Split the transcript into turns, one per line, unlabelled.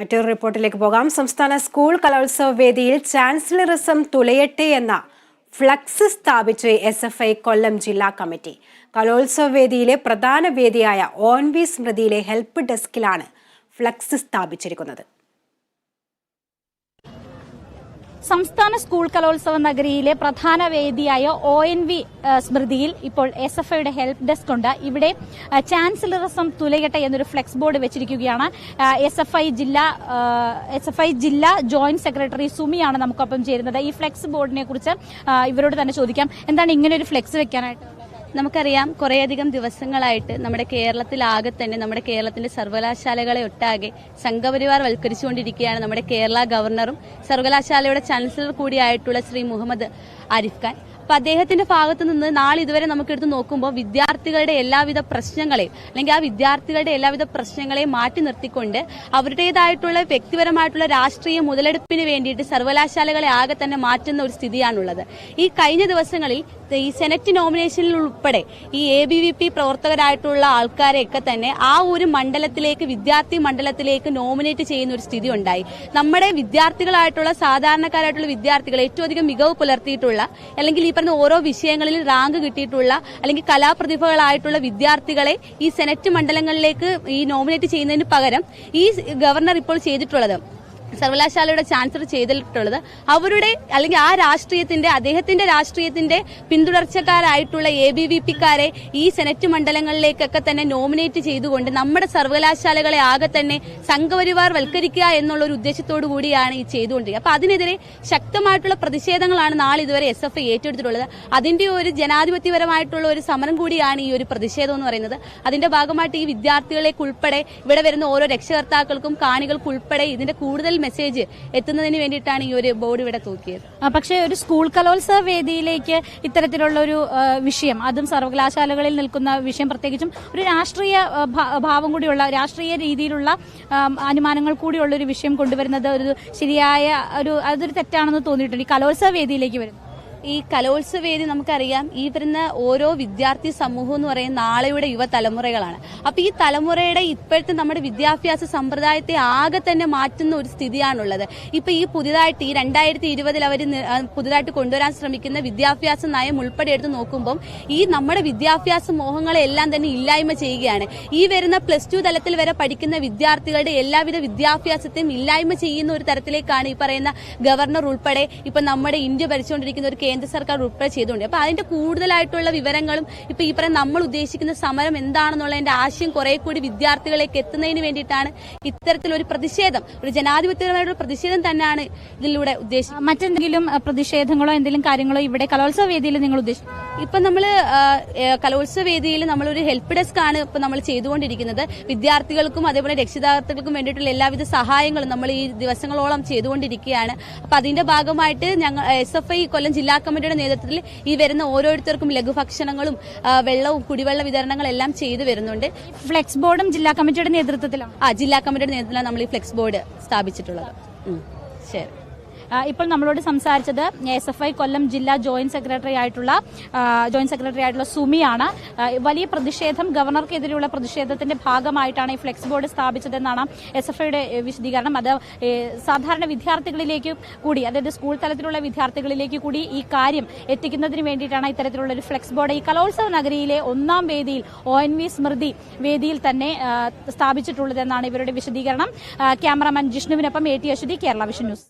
മറ്റൊരു റിപ്പോർട്ടിലേക്ക് പോകാം. സംസ്ഥാന സ്കൂൾ കലോത്സവ വേദിയിൽ ചാൻസലറിസം തുലയട്ടെ എന്ന ഫ്ലക്സ് സ്ഥാപിച്ച് എസ് എഫ് ഐ കൊല്ലം ജില്ലാ കമ്മിറ്റി. കലോത്സവ വേദിയിലെ പ്രധാന വേദിയായ ഓൺവി സ്മൃതിയിലെ ഹെൽപ്പ് ഡെസ്കിലാണ് ഫ്ലക്സ് സ്ഥാപിച്ചിരിക്കുന്നത്.
സംസ്ഥാന സ്കൂൾ കലോത്സവ നഗരിയിലെ പ്രധാന വേദിയായ ഒ എൻ വി സ്മൃതിയിൽ ഇപ്പോൾ എസ് എഫ് ഐയുടെ ഹെൽപ്പ് ഡെസ്ക് ഉണ്ട്. ഇവിടെ ചാൻസലറിസം തുലയട്ടെ എന്നൊരു ഫ്ലെക്സ് ബോർഡ് വെച്ചിരിക്കുകയാണ്. എസ് എഫ് ഐ ജില്ലാ എസ് എഫ് ഐ ജില്ലാ ജോയിന്റ് സെക്രട്ടറി സുമിയാണ് നമുക്കൊപ്പം ചേരുന്നത്. ഈ ഫ്ലെക്സ് ബോർഡിനെ കുറിച്ച് ഇവരോട് തന്നെ ചോദിക്കാം. എന്താണ് ഇങ്ങനെ ഒരു ഫ്ലെക്സ് വെക്കാനായിട്ട്?
നമുക്കറിയാം കുറേയധികം ദിവസങ്ങളായിട്ട് നമ്മുടെ കേരളത്തിലാകെ തന്നെ നമ്മുടെ കേരളത്തിന്റെ സർവകലാശാലകളെ ഒട്ടാകെ സംഘപരിവാർ വൽക്കരിച്ചുകൊണ്ടിരിക്കുകയാണ് നമ്മുടെ കേരള ഗവർണറും സർവകലാശാലയുടെ ചാൻസലർ കൂടിയായിട്ടുള്ള ശ്രീ മുഹമ്മദ് ആരിഫ് ഖാൻ. അപ്പൊ അദ്ദേഹത്തിന്റെ ഭാഗത്ത് നിന്ന് നാളെ ഇതുവരെ നമുക്ക് എടുത്ത് നോക്കുമ്പോൾ വിദ്യാർത്ഥികളുടെ എല്ലാവിധ പ്രശ്നങ്ങളെയും അല്ലെങ്കിൽ ആ വിദ്യാർത്ഥികളുടെ എല്ലാവിധ പ്രശ്നങ്ങളെയും മാറ്റി നിർത്തിക്കൊണ്ട് അവരുടേതായിട്ടുള്ള വ്യക്തിപരമായിട്ടുള്ള രാഷ്ട്രീയ മുതലെടുപ്പിന് വേണ്ടിയിട്ട് സർവകലാശാലകളെ ആകെ തന്നെ മാറ്റുന്ന ഒരു സ്ഥിതിയാണുള്ളത്. ഈ കഴിഞ്ഞ ദിവസങ്ങളിൽ ഈ സെനറ്റ് നോമിനേഷനിൽ ഉൾപ്പെടെ ഈ എ ബി വി പി പ്രവർത്തകരായിട്ടുള്ള ആൾക്കാരെയൊക്കെ തന്നെ ആ ഒരു മണ്ഡലത്തിലേക്ക് വിദ്യാർത്ഥി മണ്ഡലത്തിലേക്ക് നോമിനേറ്റ് ചെയ്യുന്ന ഒരു സ്ഥിതി ഉണ്ടായി നമ്മുടെ വിദ്യാർത്ഥികളായിട്ടുള്ള സാധാരണക്കാരായിട്ടുള്ള വിദ്യാർത്ഥികൾ ഏറ്റവും അധികം മികവ് പുലർത്തിയിട്ടുള്ള അല്ലെങ്കിൽ ഈ പറഞ്ഞ ഓരോ വിഷയങ്ങളിൽ റാങ്ക് കിട്ടിയിട്ടുള്ള അല്ലെങ്കിൽ കലാപ്രതിഭകളായിട്ടുള്ള വിദ്യാർത്ഥികളെ ഈ സെനറ്റ് മണ്ഡലങ്ങളിലേക്ക് ഈ നോമിനേറ്റ് ചെയ്യുന്നതിന് പകരം ഈ ഗവർണർ ഇപ്പോൾ ചെയ്തിട്ടുള്ളത്. സർവകലാശാലയുടെ ചാൻസലർ ചെയ്തിട്ടുള്ളത്. അവരുടെ അല്ലെങ്കിൽ ആ രാഷ്ട്രീയത്തിന്റെ അദ്ദേഹത്തിന്റെ രാഷ്ട്രീയത്തിന്റെ പിന്തുടർച്ചക്കാരായിട്ടുള്ള എ ബി വി പിക്കാരെ ഈ സെനറ്റ് മണ്ഡലങ്ങളിലേക്കൊക്കെ തന്നെ നോമിനേറ്റ് ചെയ്തുകൊണ്ട് നമ്മുടെ സർവകലാശാലകളെ ആകെ തന്നെ സംഘപരിവാർ വൽക്കരിക്കുക എന്നുള്ള ഒരു ഉദ്ദേശത്തോടു കൂടിയാണ് ഈ ചെയ്തുകൊണ്ടിരിക്കുന്നത്. അപ്പൊ അതിനെതിരെ ശക്തമായിട്ടുള്ള പ്രതിഷേധങ്ങളാണ് നാളെ ഇതുവരെ എസ് എഫ് ഐ ഏറ്റെടുത്തിട്ടുള്ളത്. അതിന്റെ ഒരു ജനാധിപത്യപരമായിട്ടുള്ള ഒരു സമരം കൂടിയാണ് ഈ ഒരു പ്രതിഷേധം എന്ന് പറയുന്നത്. അതിന്റെ ഭാഗമായിട്ട് ഈ വിദ്യാർത്ഥികളേക്ക് ഉൾപ്പെടെ ഇവിടെ വരുന്ന ഓരോ രക്ഷകർത്താക്കൾക്കും കാണികൾക്കുൾപ്പെടെ ഇതിന്റെ കൂടുതൽ മെസ്സേജ് എത്തുന്നതിന് വേണ്ടിയിട്ടാണ് ഈ ഒരു ബോർഡ് ഇവിടെ തൂക്കിയത്.
പക്ഷേ ഒരു സ്കൂൾ കലോത്സവ വേദിയിലേക്ക് ഇത്തരത്തിലുള്ള ഒരു വിഷയം അതും സർവകലാശാലകളിൽ നിൽക്കുന്ന വിഷയം പ്രത്യേകിച്ചും ഒരു രാഷ്ട്രീയ ഭാവം കൂടിയുള്ള രാഷ്ട്രീയ രീതിയിലുള്ള അനുമാനങ്ങൾ കൂടിയുള്ള ഒരു വിഷയം കൊണ്ടുവരുന്നത് ഒരു ശരിയായ ഒരു അതൊരു തെറ്റാണെന്ന് തോന്നിയിട്ടുണ്ട്. ഈ കലോത്സവ വേദിയിലേക്ക് വരുന്നത്.
ഈ കലോത്സവ വേദി നമുക്കറിയാം. ഈ വരുന്ന ഓരോ വിദ്യാർത്ഥി സമൂഹം എന്ന് പറയുന്ന നാളെയുടെ യുവതലമുറകളാണ്. അപ്പൊ ഈ തലമുറയുടെ ഇപ്പോഴത്തെ നമ്മുടെ വിദ്യാഭ്യാസ സമ്പ്രദായത്തെ ആകെ തന്നെ മാറ്റുന്ന ഒരു സ്ഥിതിയാണുള്ളത്. ഇപ്പൊ ഈ പുതിയതായിട്ട് ഈ രണ്ടായിരത്തി ഇരുപതിൽ അവർ പുതുതായിട്ട് കൊണ്ടുവരാൻ ശ്രമിക്കുന്ന വിദ്യാഭ്യാസ നയം ഉൾപ്പെടെ എടുത്ത് നോക്കുമ്പോൾ ഈ നമ്മുടെ വിദ്യാഭ്യാസ മോഹങ്ങളെല്ലാം തന്നെ ഇല്ലായ്മ ചെയ്യുകയാണ്. ഈ വരുന്ന പ്ലസ് ടു തലത്തിൽ വരെ പഠിക്കുന്ന വിദ്യാർത്ഥികളുടെ എല്ലാവിധ വിദ്യാഭ്യാസത്തെയും ഇല്ലായ്മ ചെയ്യുന്ന ഒരു തരത്തിലേക്കാണ് ഈ പറയുന്ന ഗവർണർ ഉൾപ്പെടെ ഇപ്പൊ നമ്മുടെ ഇന്ത്യ ഭരിച്ചുകൊണ്ടിരിക്കുന്ന ഒരു കേന്ദ്ര സർക്കാർ ഉൾപ്പെടെ ചെയ്തുകൊണ്ട് അപ്പൊ അതിന്റെ കൂടുതലായിട്ടുള്ള വിവരങ്ങളും ഇപ്പൊ ഈ പറയുന്ന നമ്മൾ ഉദ്ദേശിക്കുന്ന സമരം എന്താണെന്നുള്ളതിന്റെ ആശയം കുറെ കൂടി വിദ്യാർത്ഥികളിലേക്ക് എത്തുന്നതിന് വേണ്ടിയിട്ടാണ് ഇത്തരത്തിലൊരു പ്രതിഷേധം. ഒരു ജനാധിപത്യപരമായിട്ടുള്ള പ്രതിഷേധം തന്നെയാണ് ഇതിലൂടെ ഉദ്ദേശിക്കുന്നത്.
മറ്റെന്തെങ്കിലും പ്രതിഷേധങ്ങളോ എന്തെങ്കിലും കാര്യങ്ങളോ ഇവിടെ കലോത്സവ വേദിയിൽ നിങ്ങൾ ഉദ്ദേശിക്കും
ഇപ്പൊ നമ്മൾ കലോത്സവ വേദിയിൽ നമ്മളൊരു ഹെൽപ്പ് ഡെസ്ക് ആണ് ഇപ്പൊ നമ്മൾ ചെയ്തുകൊണ്ടിരിക്കുന്നത്. വിദ്യാർത്ഥികൾക്കും അതേപോലെ രക്ഷിതാക്കൾക്കും വേണ്ടിയിട്ടുള്ള എല്ലാവിധ സഹായങ്ങളും നമ്മൾ ഈ ദിവസങ്ങളോളം ചെയ്തുകൊണ്ടിരിക്കുകയാണ്. അപ്പൊ അതിന്റെ ഭാഗമായിട്ട് ഞങ്ങൾ എസ് എഫ് ഐ കൊല്ലം ജില്ലാ കമ്മിറ്റിയുടെ നേതൃത്വത്തിൽ ഈ വരുന്ന ഓരോരുത്തർക്കും ലഘുഭക്ഷണങ്ങളും വെള്ളവും കുടിവെള്ള വിതരണങ്ങളും എല്ലാം ചെയ്തു വരുന്നുണ്ട്.
ഫ്ലെക്സ് ബോർഡും ജില്ലാ കമ്മിറ്റിയുടെ നേതൃത്വത്തിലാണ്?
ആ ജില്ലാ കമ്മിറ്റിയുടെ നേതൃത്വത്തിലാണ് നമ്മൾ ഈ ഫ്ലെക്സ് ബോർഡ് സ്ഥാപിച്ചിട്ടുള്ളത്. ശരി.
ഇപ്പോൾ നമ്മളോട് സംസാരിച്ചത് എസ് എഫ് ഐ കൊല്ലം ജില്ലാ ജോയിന്റ് സെക്രട്ടറി ആയിട്ടുള്ള ജോയിന്റ് സെക്രട്ടറി ആയിട്ടുള്ള സുമിയാണ്. വലിയ പ്രതിഷേധം ഗവർണർക്കെതിരെയുള്ള പ്രതിഷേധത്തിന്റെ ഭാഗമായിട്ടാണ് ഈ ഫ്ലെക്സ് ബോർഡ് സ്ഥാപിച്ചതെന്നാണ് എസ് എഫ് ഐയുടെ വിശദീകരണം. അത് സാധാരണ വിദ്യാർത്ഥികളിലേക്ക് കൂടി അതായത് സ്കൂൾ തലത്തിലുള്ള വിദ്യാർത്ഥികളിലേക്ക് കൂടി ഈ കാര്യം എത്തിക്കുന്നതിന് വേണ്ടിയിട്ടാണ് ഇത്തരത്തിലുള്ള ഒരു ഫ്ലെക്സ് ബോർഡ് ഈ കലോത്സവ നഗരിയിലെ ഒന്നാം വേദിയിൽ ഒ എൻ വി സ്മൃതി വേദിയിൽ തന്നെ സ്ഥാപിച്ചിട്ടുള്ളതെന്നാണ് ഇവരുടെ വിശദീകരണം. Cameraman ജിഷ്ണുവിനൊപ്പം A T Aswathi Kerala Vision News.